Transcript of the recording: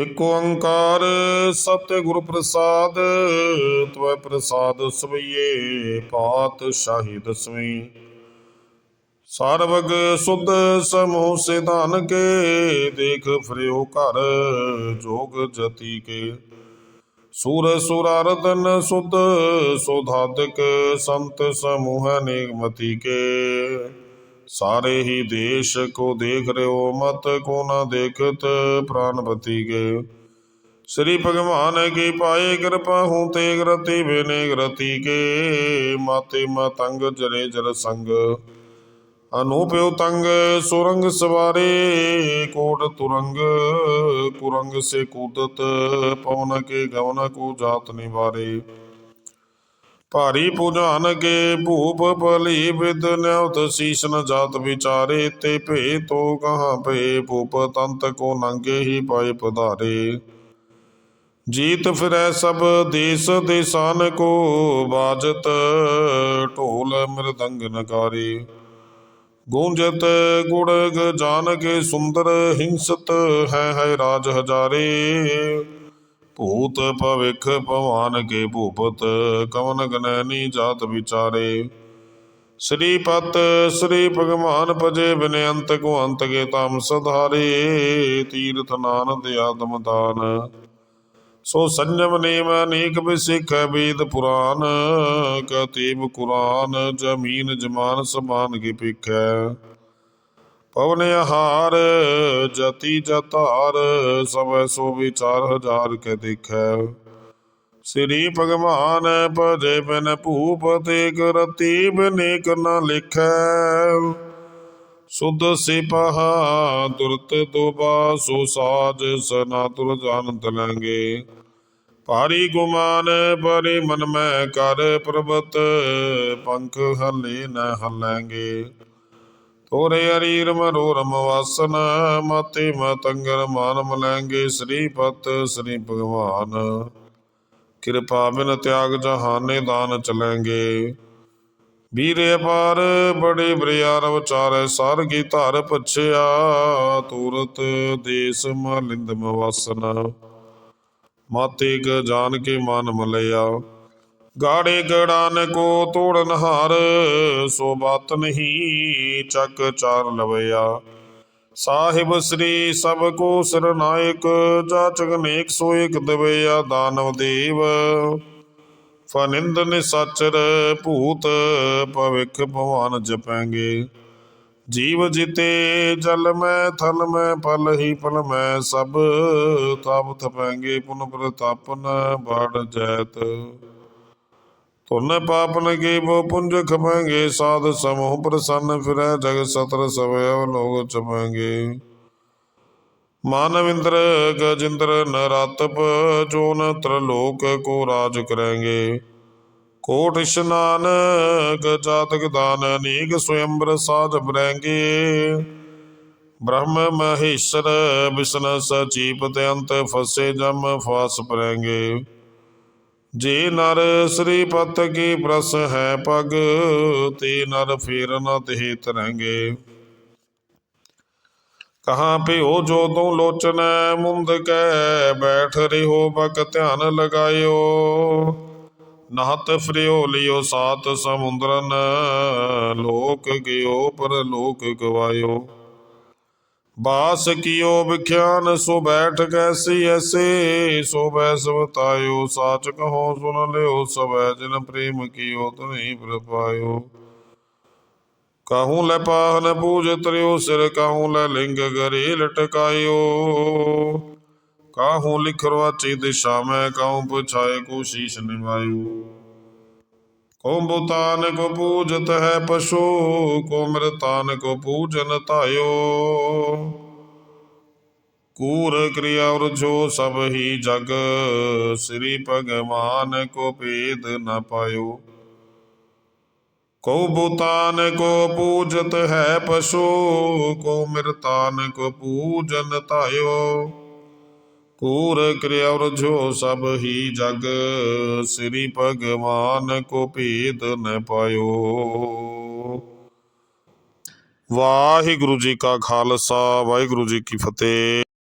ਇਕ ਓੰਕਾਰ ਸਤਿ ਪ੍ਰਸਾਦ, ਤਵੈ ਪ੍ਰਸਾਦ ਸਵਈਏ ਪਾਤਸ਼ਾਹੀ ਦਸਵੀਂ। ਸਰਬਗ ਸੁਧ ਸਮੂਹ ਸਿਧਾਨ ਕੇ, ਦੇਖ ਫਰਿਓ ਘਰ ਜੋਗ ਜਤੀ ਕੇ। ਸੂਰ ਸੁਰਾਰਦਨ ਸੁਧ ਸੁਧਾਦਕ ਸੰਤ ਸਮੂਹ ਨਿਗਮਤੀ ਕੇ। ਸਾਰੇ ਹੀ ਦੇਸ਼ ਕੋ ਦੇਖ ਰਿਓ ਮਤ ਕੋ ਨ ਦੇਖਤ ਪ੍ਰਾਨਪਤੀ ਕੇ। ਸ੍ਰੀ ਭਗਵਾਨ ਕੀ ਪਾਏ ਕਿਰਪਾ ਹੂੰ ਤੇ ਗ੍ਰਤੀ ਬਿਨੇ ਗ੍ਰਤੀ ਕੇ। ਮਾਤੇ ਮਤੰਗ ਜਰੇ ਜਰ ਸੰਗ। ਅਨੂਪਿਓ ਤੰਗ ਸੁਰੰਗ ਸਵਾਰੇ, ਕੋਟ ਤੁਰੰਗ, ਕੁਰੰਗ ਸੇ ਕੂਦਤ, ਪਵਨ ਕੇ ਗਵਨ ਕੋ ਜਾਤ ਨਿਵਾਰੇ। ਭਾਰੀ ਪੁਜਾਨ ਕੇ ਭੂਪ ਭਲੀ ਵਿਦ ਨਿਉਤ ਸੀਸ ਨ ਜਾਤ ਵਿਚਾਰੇ ਤੇ ਭੇ ਤੋ ਕਹਾਂ ਭੇ ਭੂਪ ਤੰਤ ਕੋ ਨੰਗੇ ਹੀ ਪਾਏ ਪਧਾਰੇ। ਜੀਤ ਫਿਰੈ ਸਭ ਦੇਸ ਦੇਸਾਨ ਕੋ ਬਾਜਤ, ਢੋਲ ਮਿਰਦੰਗ ਨਗਾਰੇ ਗੂੰਜਤ ਗੁੜ ਜਾਨ ਕੇ ਸੁੰਦਰ ਹਿੰਸਤ ਹੈ ਹੈ ਰਾਜ ਹਜ਼ਾਰੇ। ਭੂਤ ਭਵਿਖ ਭਵਾਨ ਕੇ ਭੂਪਤ, ਕਵਨ ਗਨੈਨੀ ਜਾਤ ਵਿਚਾਰੇ। ਸ੍ਰੀ ਪਤ ਸ੍ਰੀ ਭਗਵਾਨ ਭਜੇ ਬਿਨੰਤ ਕੋ ਅੰਤ ਕੇ ਤਮ ਸਧਾਰੇ, ਤੀਰਥ ਨਾਨਦ ਆਦਮ ਦਾਨ। ਸੋ ਸੰਜਮ ਨੇਮ ਅਨੇਕ ਬਿਸਿਖ ਵੇਦ ਪੁਰਾਨ ਕਤੀਬ ਕੁਰਾਨ, ਜ਼ਮੀਨ ਜਮਾਨ ਸਮਾਨ ਕੀ ਪਿਖੈ ਪਵਨ ਆਹਾਰ ਜਤੀ ਜਤਾਰ, ਸਭੈ ਸੋ ਵਿਚਾਰ ਹਜ਼ਾਰ ਕੇ ਦੇਖੈ। ਸ੍ਰੀ ਭਗਵਾਨ ਭਜੇ ਬਿਨ ਭੂਪ ਤੇ ਕਰਤੀ ਬਿਨੇਕ ਨ ਲਿਖੈ। ਸੁਧ ਸਿਪਹਾ, ਦੁਰਤ ਦੋਬਾ, ਸੋ ਸਾਜ ਸਨਾ ਤੁਰ ਜਾਣਤ ਲੈਂਗੇ। ਭਾਰੀ ਗੁਮਾਨ ਬਰੇ ਮਨ ਮੈਂ ਕਰ ਪ੍ਰਬਤ ਪੰਖ ਹਲੇ ਨ ਹਲੈਂਗੇ। ਤੋਰੇ ਅਰੀਰ ਮਰੋਰਮ ਵਾਸਨ, ਮਾਤੇ ਮਤੰਗਰ ਮਾਨ ਮਲੈਂਗੇ ਸ੍ਰੀ ਪਤ ਸ੍ਰੀ ਭਗਵਾਨ। ਕਿਰਪਾ ਬਿਨ ਤਿਆਗ ਜਹਾਨੇ ਦਾਨ ਚਲੈਂਗੇ ਵੀਰੇ ਅਪਾਰ, ਬੜੇ ਬਰਿਆਰ ਵਿਚਾਰੈ ਸਰ ਕੀ ਧਰ ਪਛਿਆ, ਤੂਰਤ ਦੇਸ ਮਲਿੰਦ ਮਵਸਨ ਮਾਤੇ ਗ ਜਾਨ ਕੇ ਮਨ ਮਲਿਆ ਗਾੜੇ ਗੜਾਨ ਕੋ ਤੋੜਨ ਹਾਰ ਸੋ ਬਾਤ ਨਹੀਂ ਚੱਕ ਚਾਰ ਲਵਿਆ ਸਾਹਿਬ ਸ੍ਰੀ ਸਭ ਕੋ ਸਰਨਾਇਕ ਜਾਚਕ ਨੇਕ ਸੋ ਇਕ ਦਵਿਆ ਦਾਨਵ ਦੇਵ। ਫਨਿੰਦ ਨਿਸਾਚਰ ਭੂਤ ਭਵਿਖ ਭਵਾਨ ਜਪਾਂਗੇ। ਜੀਵ ਜਿਤੇ ਜਲ ਮੈਂ, ਥਲ ਮੈਂ ਪਲ ਹੀ ਪਲ ਮੈਂ, ਸਭ ਤਪ ਥਪਾਂਗੇ, ਪੁਨ ਪ੍ਰਤਾਪਨ ਬਾੜ ਜੈਤ। ਤੁਨ ਪਾਪਨ ਕੀ, ਬੋ ਪੁੰਜ ਖਪਾਂਗੇ। ਸਾਧ ਸਮੂਹ ਪ੍ਰਸੰਨ ਫਿਰੈ, ਜਗ ਸਤਰ ਸਵੈ ਲੋਗ ਚਪਾਂਗੇ ਮਾਨਵ ਇੰਦਰ ਗਜਿੰਦਰ ਨਰਾਤਪ, ਜੋ ਨ ਤ੍ਰਲੋਕ ਕੋ ਰਾਜ ਕਰੇਂਗੇ। ਕੋਟ ਇਸ਼ਨਾਨ ਗਜਾਤਕ ਦਾਨ ਅਨੇਕ ਸਵਯੰਬਰ ਸਾਧ ਬਰੈਂਗੇ। ਬ੍ਰਹਮ ਮਹੇਸ਼ਰ ਵਿਸ਼ਨ ਸਚੀਪ ਤੇ ਅੰਤ ਫਸੇ ਜਮ ਫਾਸ ਪਰੇਂਗੇ। ਜੇ ਨਰ ਸ੍ਰੀ ਪਤ ਕੀ ਪ੍ਰਸ ਹੈ ਪਗ, ਤੇ ਨਰ ਫੇਰ ਨ ਤੇ ਤਰੰਗੇ ਕਹਾਂ ਪਿਓ ਜੋ ਤੂੰ ਲੋਚਨ, ਮੁੰਦ ਕੈ ਬੈਠ ਰਿਹੋ ਬਕ ਧਿਆਨ ਲਗਾਇਓ। ਨਹਤ ਫਰਿਓ ਲਿਓ ਸਾਤ ਸਮੁੰਦਰਨ, ਲੋਕ ਗਿਓ ਪਰ ਲੋਕ ਗਵਾਇਓ। ਬਾਸ ਕੀਓ ਵਿਖਿਆਨ, ਸੋ ਬੈਠ ਕੈਸੀ ਐਸੇ ਸੋ ਬੈਸ ਬਤਾਇਓ ਸਾਚ ਕਹੋ ਸੁਨ ਲਿਓ ਸਵੈ ਜਿਨ ਪ੍ਰੇਮ ਕੀਓ ਤਨੀ ਪ੍ਰਪਾਇਓ ਕਾਹੂ ਲੈ ਪਾਹਨ ਪੂਜ ਤਰਿਓ ਸਿਰ, ਕਾਹੂ ਲੈ ਲਿੰਗ ਗਰੇ ਲਟਕਾਇਓ। ਕਾਹੂ ਲਿਖ ਰਵਾਚੀ ਦਿਸ਼ਾ ਮੈਂ, ਕਾਹੂ ਪੁਛਾਏ ਕੋ ਸ਼ੀਸ਼ ਨਿਵਾਇਓ। ਕੋ ਬੁਤਾਨ ਕੋ ਪੂਜਤ ਹੈ ਪਸ਼ੂ, ਕੋ ਮਰਤਾਨ ਕੋ ਪੂਜਨ ਧਾਇਓ ਕੂਰ ਕਿਰਿਆ ਔਰ ਜੋ ਸਭ ਹੀ ਜਗ। ਸ੍ਰੀ ਭਗਵਾਨ ਕੋ ਭੇਦ ਨ ਪਾਇਓ। ਕੋ ਬੁਤਾਨ ਕੋ ਪੂਜਤ ਹੈ ਪਸ਼ੂ ਕੋ ਮਿਰਤਾਨ ਕੋ ਪੂਜਨ ਧਾਇਓ। ਕੂਰ ਕਿਰਿਆ ਔਰ ਜੋ ਸਭ ਹੀ ਜਗ। ਸ੍ਰੀ ਭਗਵਾਨ ਕੋ ਭੇਦ ਨ ਪਾਇਓ। ਵਾਹਿਗੁਰੂ ਜੀ ਕਾ ਖਾਲਸਾ, ਵਾਹਿਗੁਰੂ ਜੀ ਕੀ ਫਤਿਹ।